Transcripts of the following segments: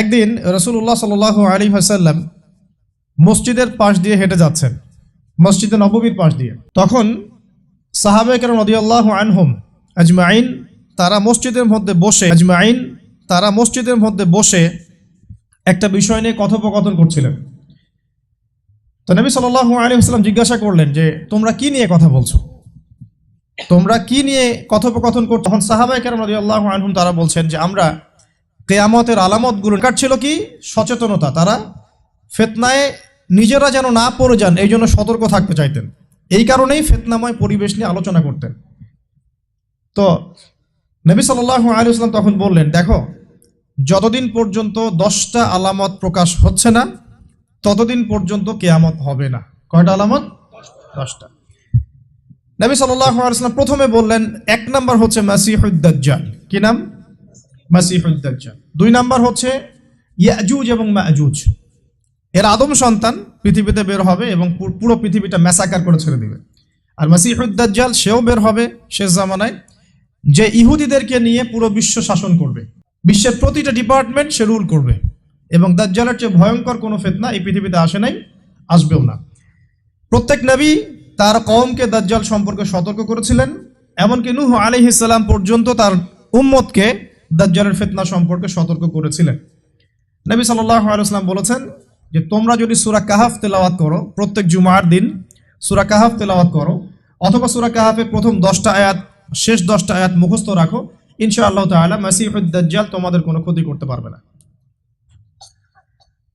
একদিন রসুল্লাহ সাল আলী হাসাল্লাম মসজিদের পাশ দিয়ে হেঁটে যাচ্ছেন, মসজিদে নববীর পাশ দিয়ে। তখন সাহাবে কেন রদিয়াল্লাহ আনহুম আজমাইন তারা মসজিদের মধ্যে বসে, আজমাইন তারা মসজিদের মধ্যে বসে একটা বিষয় নিয়ে কথোপকথন করছিলেন। তো নবী সাল আলী হাসলাম জিজ্ঞাসা করলেন যে, তোমরা কি নিয়ে কথা বলছো? তোমরা কি নিয়ে কথোপকথন করছ? তখন সাহাবাই কেন রদিয়াল্লাহ আনহুম তারা বলছেন যে, আমরা কেয়ামতের আলামতগুলো কার ছিল কি? সচেতনতা। তারা ফেতনায় নিজেরা যেন না পড়ে যান, এই জন্য সতর্ক থাকতে চাইতেন। এই কারণেই ফেতনাময় পরিবেশ নিয়ে আলোচনা করতেন। তো নবী সাল্লাহ আলিয়াল্লাম তখন বললেন, দেখো, যতদিন পর্যন্ত দশটা আলামত প্রকাশ হচ্ছে না, ততদিন পর্যন্ত কেয়ামত হবে না। কয়টা আলামত? দশটা। নবী আলিয়াল্লাম প্রথমে বললেন, এক নাম্বার হচ্ছে মাসিহুদ্দাজ্জাল কি নাম? মাসিহুদ্দাজ্জাল দুই নাম্বার হচ্ছে ইয়াজুজ এবং মাজুজ। এর আদম সন্তান পৃথিবীতে বের হবে এবং পুরো পৃথিবীটা ম্যাসাকার করে ছেড়ে দিবে। আর মাসিহুদ্দাজ্জাল সেও বের হবে শেষ জামানায়, যে ইহুদিদেরকে নিয়ে পুরো বিশ্ব শাসন করবে। বিশ্বের প্রতিটা ডিপার্টমেন্ট সে রুল করবে। এবং দাজ্জালের চেয়ে ভয়ঙ্কর কোনো ফেতনা এই পৃথিবীতে আসে নাই, আসবেও না। প্রত্যেক নবী তার কওমকে দাজ্জাল সম্পর্কে সতর্ক করেছিলেন। এমনকি নুহ নূহ আলাইহিসসালাম পর্যন্ত তার উম্মতকে দাজ্জালের ফিতনা সম্পর্কে সতর্ক করেছিলেন। নবী ওয়াসাল্লাম বলেছেন যে, তোমরা যদি সূরা কাহাফ তেলাওয়াত করো, প্রত্যেক জুমার দিন সূরা কাহাফ তেলাওয়াত করো, অথবা সূরা কাহাফের প্রথম দশটা আয়াত, শেষ দশটা আয়াত মুখস্থ রাখো, ইনশাআল্লাহ তাআলা মাসিহুদ দাজ্জাল তোমাদের কোনো ক্ষতি করতে পারবে না।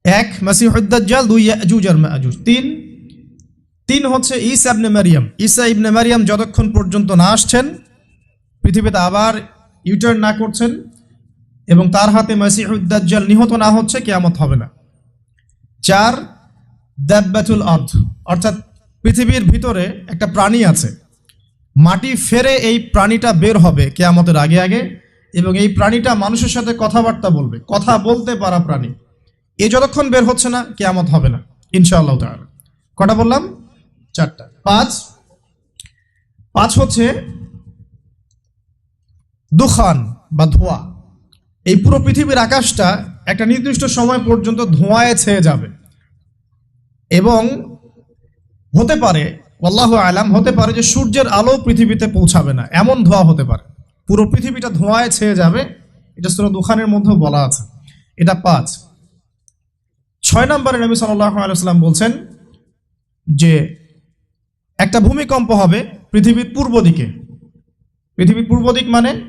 এক, মাসিহুদ দাজ্জাল, দুই, ইয়াজুজ আর মাজুজ। তিন তিন হচ্ছে ঈসা ইবনে মারিয়াম। ঈসা ইবনে মারিয়াম যতক্ষণ পর্যন্ত না আসছেন, পৃথিবীতে আবার ইউটার্ন না করছেন এবং তার হাতে মাসিহুদ্দাজ্জাল নিহত না হচ্ছে, কেয়ামত হবে না। চার, দাব্বাতুল আর্থ অর্থাৎ পৃথিবীর ভিতরে একটা প্রাণী আছে। মাটি ফেরে এই প্রাণীটা বের হবে কেয়ামতের আগে আগে এবং এই প্রাণীটা মানুষের সাথে কথাবার্তা বলবে। কথা বলতে পারা প্রাণী। এ যতক্ষণ বের হচ্ছে না, কেয়ামত হবে না, ইনশাআল্লাহ তাআলা। কটা বললাম? চারটা। পাঁচ পাঁচ হচ্ছে দুখান বা ধোঁয়া। এই পুরো পৃথিবীর আকাশটা একটা নির্দিষ্ট সময় পর্যন্ত ধোঁয়ায় ছেয়ে যাবে। এবং হতে পারে আল্লাহ আলাম, হতে পারে যে সূর্যের আলো পৃথিবীতে পৌঁছাবে না। এমন ধোঁয়া হতে পারে। পুরো পৃথিবীটা ধোঁয়ায় ছেয়ে যাবে। এটা সুরা দুখানের মধ্যেও বলা আছে। এটা পাঁচ। ছয় নম্বরে নবী আলাইসাল্লাম বলছেন যে, একটা ভূমিকম্প হবে পৃথিবীর পূর্ব দিকে। পৃথিবীর পূর্ব দিক মানে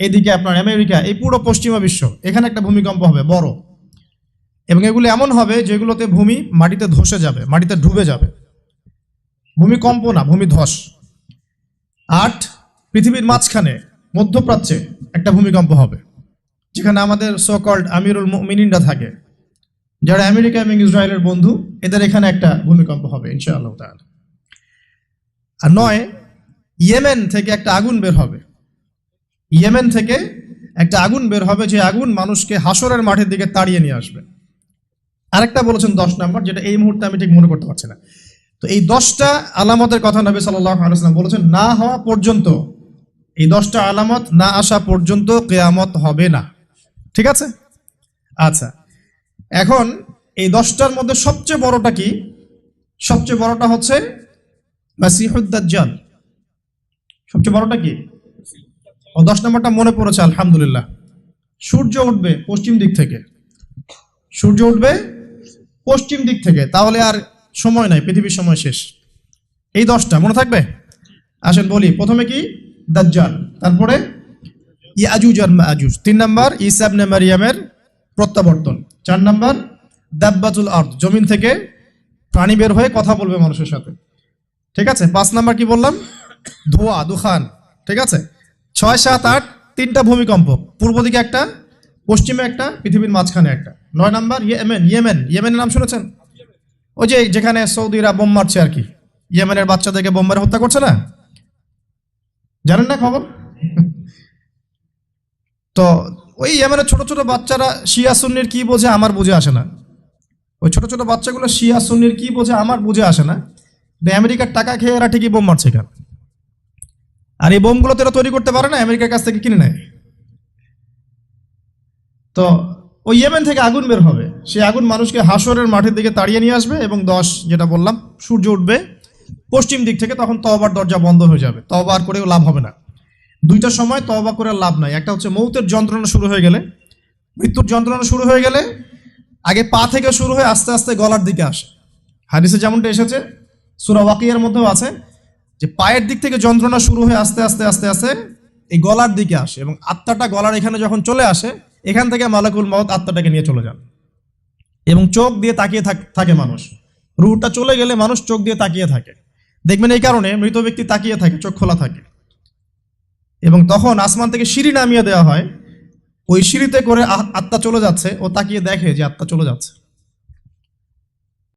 এইদিকে আপনার আমেরিকা, এই পুরো পশ্চিমা বিশ্ব, এখানে একটা ভূমিকম্প হবে, বড়। এবং এগুলো এমন হবে যেগুলোতে ভূমি মাটিতে ধসে যাবে, মাটিতে ডুবে যাবে। ভূমিকম্প না, ভূমি ধস। আট, পৃথিবীর মাঝখানে, মধ্যপ্রাচ্যে একটা ভূমিকম্প হবে, যেখানে আমাদের সো কল্ড আমিরুল মিনিনরা থাকে, যারা আমেরিকা এবং ইসরায়েলের বন্ধু, এদের এখানে একটা ভূমিকম্প হবে, ইনশাআল্লাহ আর নয়, ইয়েমেন থেকে একটা আগুন বের হবে। ইয়েমেন থেকে একটা আগুন বের হবে, যে আগুন মানুষকে হাসরের মাঠের দিকে তাড়িয়ে নিয়ে আসবে। আরেকটা বলেছেন দশ নম্বর, যেটা এই মুহূর্তে আমি ঠিক মনে করতে পারছি না। তো এই দশটা আলামতের কথা নবী আলাইসাল্লাম বলেছেন, না হওয়া পর্যন্ত, এই দশটা আলামত না আসা পর্যন্ত কেয়ামত হবে না। ঠিক আছে? আচ্ছা এখন এই দশটার মধ্যে সবচেয়ে বড়টা কি? সবচেয়ে বড়টা হচ্ছে সবচেয়ে বড়টা কি? ও দশ নম্বরটা মনে পড়েছে, আলহামদুলিল্লাহ। সূর্য উঠবে পশ্চিম দিক থেকে। সূর্য উঠবে পশ্চিম দিক থেকে। তাহলে আর সময় নাই, পৃথিবীর সময় শেষ। এই দশটা, মনে থাকবে? আসেন বলি, প্রথমে কি? দাজ্জাল, তারপরে ইয়াজুজ আর মাজুজ। তিন নাম্বার ইসাবনে মারিয়ামের প্রত্যাবর্তন। চার নাম্বার, দাব্বাতুল আর্থ জমিন থেকে প্রাণী বের হয়ে কথা বলবে মানুষের সাথে। ঠিক আছে? পাঁচ নাম্বার কি বললাম? ধোয়া, দুখান। ঠিক আছে? ছয়, সাত, আট, তিনটা ভূমিকম্প। পূর্ব দিকে একটা, পশ্চিমে একটা, পৃথিবীর মাঝখানে একটা। নয় নাম্বার, ইয়েমেন ইয়েমেন। ইয়েমেনের নাম শুনেছেন? ওই যে যেখানে সৌদিরা বোম মারছে আর কি। ইয়েমেনের বাচ্চাদেরকে বোম মারে হত্যা করছে না? জানেন না খবর? তো ওই ইয়েমেনের ছোট ছোট বাচ্চারা শিয়া সুন্নির কি বোঝে আমার বুঝে আসে না। ওই ছোট ছোট বাচ্চাগুলো শিয়া সুন্নির কি বোঝে আমার বুঝে আসে না। আমেরিকার টাকা খেয়ে এরা ঠিকই বোম মারছে কেন? আর এই বোমগুলো তো এরা তৈরি করতে পারে না, আমেরিকার কাছ থেকে কিনে নেয়। তো ওই ইয়েমেন থেকে আগুন বের হবে। সেই আগুন মানুষকে হাসরের মাঠের দিকে তাড়িয়ে নিয়ে আসবে এবং দশ, যেটা বললাম, সূর্য উঠবে পশ্চিম দিক থেকে, তখন তওবার দরজা বন্ধ হয়ে যাবে। তওবা আর করেও লাভ হবে না। দুইটা সময় তওবা করে লাভ নাই। একটা হচ্ছে মৌতের যন্ত্রণা শুরু হয়ে গেলে, মৃত্যুর যন্ত্রণা শুরু হয়ে গেলে আগে পা থেকে শুরু হয়ে আস্তে আস্তে গলার দিকে আসে। হাদিসে যেমনটা এসেছে, সুরা ওয়াকিয়ার মধ্যেও আছে যে পায়ের দিক থেকে যন্ত্রণা শুরু হয়ে আস্তে আস্তে আস্তে আস্তে এই গলার দিকে আসে এবং আত্মাটা গলার এখানে যখন চলে আসে, এখান থেকে মালাকুল মাউত আত্মাটাকে নিয়ে চলে যান। এবং চোখ দিয়ে তাকিয়ে থাক- মানুষ। রুহটা চলে গেলে মানুষ চোখ দিয়ে তাকিয়ে থাকে। দেখবেন এই কারণে মৃত ব্যক্তি তাকিয়ে থাকে, চোখ খোলা থাকে। এবং তখন আসমান থেকে সিঁড়ি নামিয়ে দেওয়া হয়। ওই সিঁড়িতে করে আত্মা চলে যাচ্ছে ও তাকিয়ে দেখে যে আত্মা চলে যাচ্ছে।